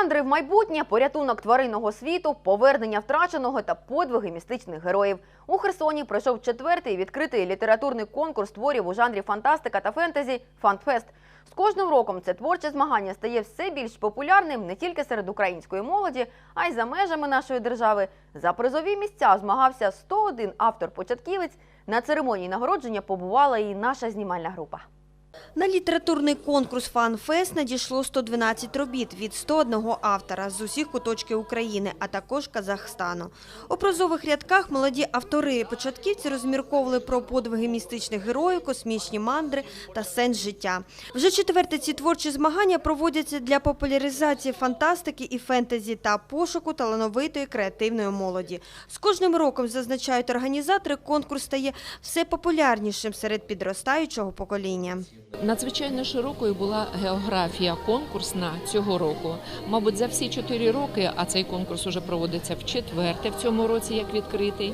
Мандри в майбутнє, порятунок тваринного світу, повернення втраченого та подвиги містичних героїв. У Херсоні пройшов четвертий відкритий літературний конкурс творів у жанрі фантастика та фентезі «Фантфест». З кожним роком це творче змагання стає все більш популярним не тільки серед української молоді, а й за межами нашої держави. За призові місця змагався 101 автор-початківець. На церемонії нагородження побувала і наша знімальна група. На літературний конкурс «Фанфест» надійшло 112 робіт від 101 автора з усіх куточків України, а також Казахстану. У прозових рядках молоді автори-початківці розмірковували про подвиги містичних героїв, космічні мандри та сенс життя. Вже четверте ці творчі змагання проводяться для популяризації фантастики і фентезі та пошуку талановитої креативної молоді. З кожним роком, зазначають організатори, конкурс стає все популярнішим серед підростаючого покоління. Надзвичайно широкою була географія конкурсна цього року. Мабуть, за всі чотири роки, а цей конкурс уже проводиться в четверте в цьому році, як відкритий.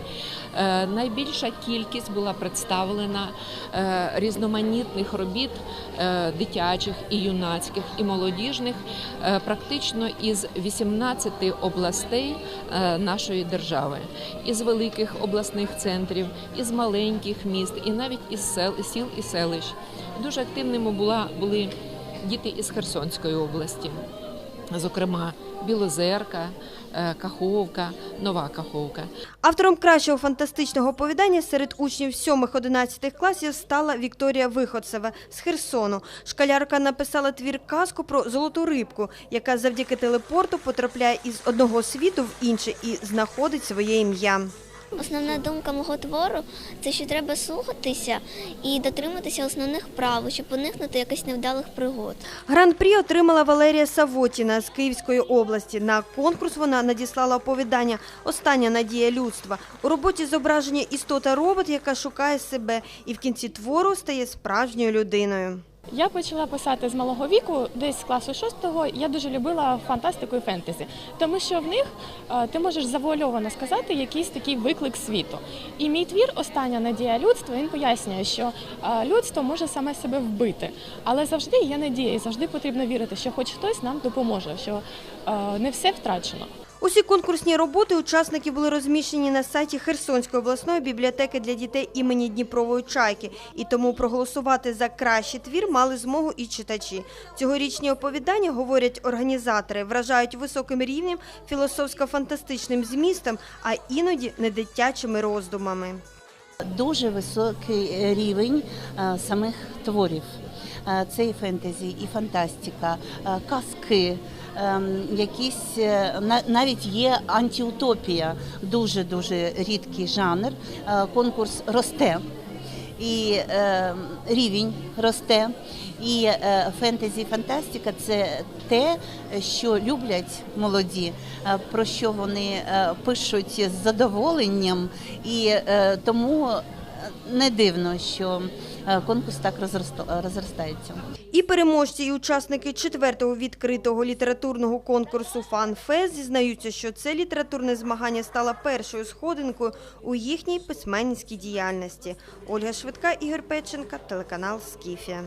е, Найбільша кількість була представлена е, різноманітних робіт е, дитячих і юнацьких, і молодіжних, практично із 18 областей нашої держави, із великих обласних центрів, із маленьких міст, і навіть із сел, сіл і селищ. Дуже активними була, були діти із Херсонської області, зокрема Білозерка, е, Каховка, Нова Каховка. Автором кращого фантастичного оповідання серед учнів 7-11 класів стала Вікторія Виходцева з Херсону. Школярка написала твір казку про золоту рибку, яка завдяки телепорту потрапляє із одного світу в інший і знаходить своє ім'я. Основна думка мого твору це що треба слухатися і дотриматися основних правил, щоб уникнути якихось невдалих пригод. Гран-прі отримала Валерія Савотіна з Київської області. На конкурс вона надіслала оповідання Остання надія людства. У роботі зображення істота робот, яка шукає себе, і в кінці твору стає справжньою людиною. Я почала писати з малого віку, десь з класу шостого. Я дуже любила фантастику і фентезі, тому що в них е, ти можеш завуальовано сказати якийсь такий виклик світу. І мій твір Остання надія людства він пояснює, що е, людство може саме себе вбити, але завжди є надія, і завжди потрібно вірити, що хоч хтось нам допоможе, що е, не все втрачено. Усі конкурсні роботи учасників були розміщені на сайті Херсонської обласної бібліотеки для дітей імені Дніпрової чайки, і тому проголосувати за кращий твір мали змогу і читачі. Цьогорічні оповідання, говорять організатори, вражають високим рівнем філософсько-фантастичним змістом, а іноді недитячими роздумами. Дуже високий рівень е, самих творів. Е, Це і фентезі, і фантастика, е, казки, якісь е, на- навіть є антиутопія, дуже дуже рідкий жанр. Е, Конкурс росте. І е, рівень росте, і фентезі, фантастика це те, що люблять молоді, про що вони пишуть з задоволенням, і тому не дивно, що е, конкурс так розростається. І переможці, і учасники четвертого відкритого літературного конкурсу «Фанфест» зізнаються, що це літературне змагання стало першою сходинкою у їхній письменницькій діяльності. Ольга Швидка, Ігор Печенка, телеканал «Скіфія».